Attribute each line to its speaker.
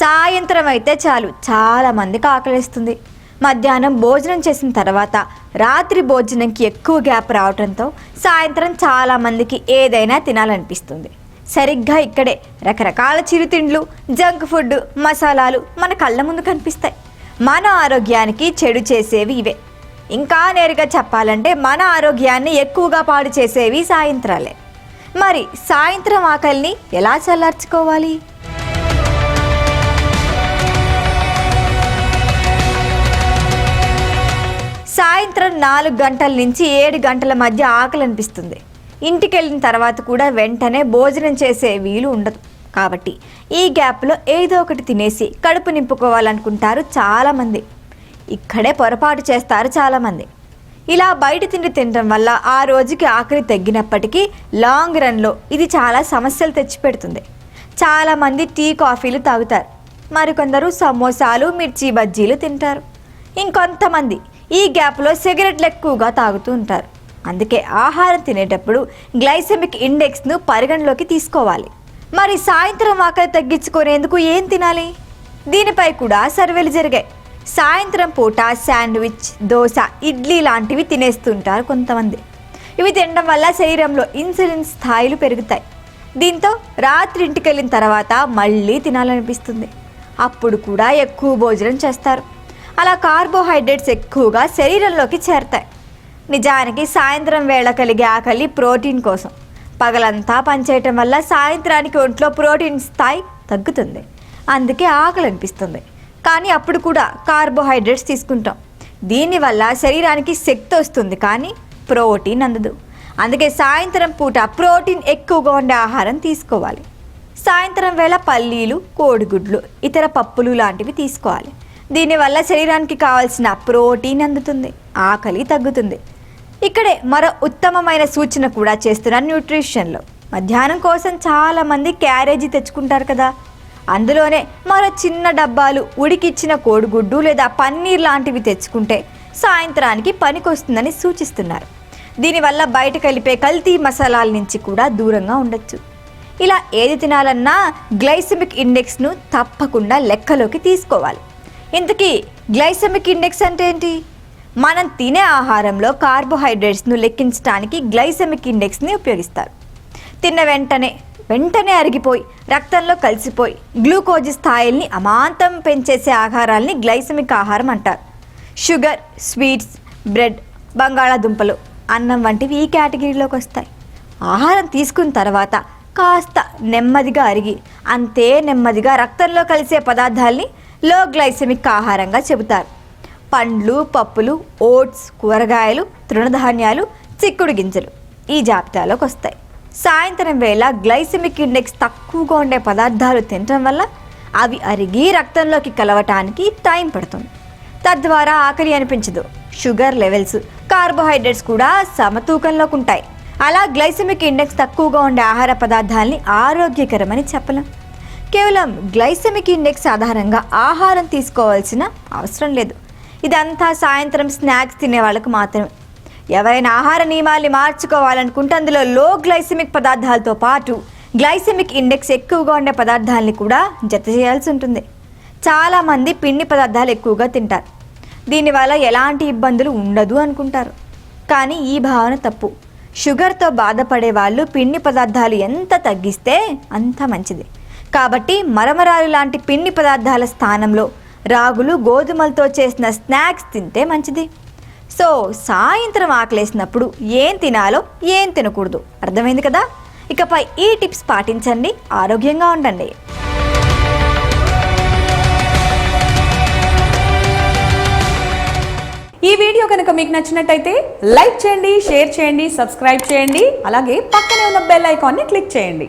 Speaker 1: సాయంత్రం అయితే చాలు చాలామందికి ఆకలిస్తుంది. మధ్యాహ్నం భోజనం చేసిన తర్వాత రాత్రి భోజనంకి ఎక్కువ గ్యాప్ రావడంతో సాయంత్రం చాలామందికి ఏదైనా తినాలనిపిస్తుంది. సరిగ్గా ఇక్కడే రకరకాల చిరుతిండ్లు జంక్ ఫుడ్ మసాలాలు మన కళ్ళ ముందు కనిపిస్తాయి. మన ఆరోగ్యానికి చెడు చేసేవి ఇవే. ఇంకా నేరుగా చెప్పాలంటే మన ఆరోగ్యాన్ని ఎక్కువగా పాడు చేసేవి సాయంత్రాలే. మరి సాయంత్రం ఆకలిని ఎలా చల్లార్చుకోవాలి? సాయంత్రం నాలుగు గంటల నుంచి ఏడు గంటల మధ్య ఆకలి అనిపిస్తుంది ఇంటికి వెళ్ళిన తర్వాత కూడా వెంటనే భోజనం చేసే వీలు ఉండదు. కాబట్టి ఈ గ్యాప్లో ఏదో ఒకటి తినేసి కడుపు నింపుకోవాలనుకుంటారు చాలామంది. ఇక్కడే పొరపాటు చేస్తారు చాలామంది. ఇలా బయట తిండి తినడం వల్ల ఆ రోజుకి ఆకలి తగ్గినప్పటికీ లాంగ్ రన్లో ఇది చాలా సమస్యలు తెచ్చిపెడుతుంది. చాలామంది టీ కాఫీలు తాగుతారు. మరికొందరు సమోసాలు మిర్చి బజ్జీలు తింటారు. ఇంకొంతమంది ఈ గ్యాప్లో సిగరెట్లు ఎక్కువగా తాగుతూ ఉంటారు. అందుకే ఆహారం తినేటప్పుడు గ్లైసెమిక్ ఇండెక్స్ను పరిగణలోకి తీసుకోవాలి. మరి సాయంత్రం ఆకలి తగ్గించుకునేందుకు ఏం తినాలి? దీనిపై కూడా సర్వేలు జరిగాయి. సాయంత్రం పూట శాండ్విచ్ దోశ ఇడ్లీ లాంటివి తినేస్తుంటారు కొంతమంది. ఇవి తినడం వల్ల శరీరంలో ఇన్సులిన్ స్థాయిలు పెరుగుతాయి. దీంతో రాత్రి ఇంటికి వెళ్ళిన తర్వాత మళ్ళీ తినాలనిపిస్తుంది. అప్పుడు కూడా ఎక్కువ భోజనం చేస్తారు. అలా కార్బోహైడ్రేట్స్ ఎక్కువగా శరీరంలోకి చేరతాయి. నిజానికి సాయంత్రం వేళ కలిగే ఆకలి ప్రోటీన్ కోసం. పగలంతా పనిచేయటం వల్ల సాయంత్రానికి ఒంట్లో ప్రోటీన్ స్థాయి తగ్గుతుంది. అందుకే ఆకలి అనిపిస్తుంది. కానీ అప్పుడు కూడా కార్బోహైడ్రేట్స్ తీసుకుంటాం. దీనివల్ల శరీరానికి శక్తి వస్తుంది కానీ ప్రోటీన్ అందదు. అందుకే సాయంత్రం పూట ప్రోటీన్ ఎక్కువగా ఉండే ఆహారం తీసుకోవాలి. సాయంత్రం వేళ పల్లీలు కోడిగుడ్లు ఇతర పప్పులు లాంటివి తీసుకోవాలి. దీనివల్ల శరీరానికి కావాల్సిన ప్రోటీన్ అందుతుంది ఆకలి తగ్గుతుంది. ఇక్కడే మరో ఉత్తమమైన సూచన కూడా చేస్తున్న న్యూట్రిషన్లో. మధ్యాహ్నం కోసం చాలామంది క్యారేజీ తెచ్చుకుంటారు కదా. అందులోనే మరో చిన్న డబ్బాలు ఉడికిచ్చిన కోడిగుడ్డు లేదా పన్నీర్ లాంటివి తెచ్చుకుంటే సాయంత్రానికి పనికొస్తుందని సూచిస్తున్నారు. దీనివల్ల బయట కలిపే కల్తీ మసాలాల నుంచి కూడా దూరంగా ఉండొచ్చు. ఇలా ఏది తినాలన్నా గ్లైసెమిక్ ఇండెక్స్ను తప్పకుండా లెక్కలోకి తీసుకోవాలి. ఇంతకీ గ్లైసెమిక్ ఇండెక్స్ అంటే ఏంటి? మనం తినే ఆహారంలో కార్బోహైడ్రేట్స్ను లెక్కించడానికి గ్లైసెమిక్ ఇండెక్స్ని ఉపయోగిస్తారు. తిన్న వెంటనే వెంటనే అరిగిపోయి రక్తంలో కలిసిపోయి గ్లూకోజ్ స్థాయిల్ని అమాంతం పెంచేసే ఆహారాల్ని గ్లైసెమిక్ ఆహారం అంటారు. షుగర్ స్వీట్స్ బ్రెడ్ బంగాళాదుంపలు అన్నం వంటివి ఈ కేటగిరీలోకి వస్తాయి. ఆహారం తీసుకున్న తర్వాత కాస్త నెమ్మదిగా అరిగి అంతే నెమ్మదిగా రక్తంలో కలిసే పదార్థాల్ని లో గ్లైసెమిక్ ఆహారంగా చెబుతారు. పండ్లు పప్పులు ఓట్స్ కూరగాయలు తృణధాన్యాలు చిక్కుడు గింజలు ఈ జాబితాలోకి వస్తాయి. సాయంత్రం వేళ గ్లైసెమిక్ ఇండెక్స్ తక్కువగా ఉండే పదార్థాలు తినటం వల్ల అవి అరిగి రక్తంలోకి కలవటానికి టైం పడుతుంది. తద్వారా ఆకలి అనిపించదు. షుగర్ లెవెల్స్ కార్బోహైడ్రేట్స్ కూడా సమతూకంలోకి ఉంటాయి. అలా గ్లైసెమిక్ ఇండెక్స్ తక్కువగా ఉండే ఆహార పదార్థాలని ఆరోగ్యకరమని చెప్పలేం. కేవలం గ్లైసెమిక్ ఇండెక్స్ ఆధారంగా ఆహారం తీసుకోవాల్సిన అవసరం లేదు. ఇదంతా సాయంత్రం స్నాక్స్ తినే వాళ్ళకు మాత్రమే. ఎవరైనా ఆహార నియమాల్ని మార్చుకోవాలనుకుంటే అందులో లో గ్లైసెమిక్ పదార్థాలతో పాటు గ్లైసెమిక్ ఇండెక్స్ ఎక్కువగా ఉండే పదార్థాలని కూడా జత చేయాల్సి ఉంటుంది. చాలామంది పిండి పదార్థాలు ఎక్కువగా తింటారు. దీనివల్ల ఎలాంటి ఇబ్బందులు ఉండదు అనుకుంటారు. కానీ ఈ భావన తప్పు. షుగర్తో బాధపడే వాళ్ళు పిండి పదార్థాలు ఎంత తగ్గిస్తే అంత మంచిది. కాబట్టి మరమరాలు లాంటి పిండి పదార్థాల స్థానంలో రాగులు గోధుమలతో చేసిన స్నాక్స్ తింటే మంచిది. సో సాయంత్రం ఆకలేసినప్పుడు ఏం తినాలో ఏం తినకూడదు. అర్థమైంది కదా? ఇకపై ఈ టిప్స్ పాటించండి ఆరోగ్యంగా ఉండండి.
Speaker 2: ఈ వీడియో కనుక మీకు నచ్చినట్టయితే లైక్ చేయండి షేర్ చేయండి సబ్స్క్రైబ్ చేయండి అలాగే పక్కనే ఉన్న బెల్ ఐకాన్ని క్లిక్ చేయండి.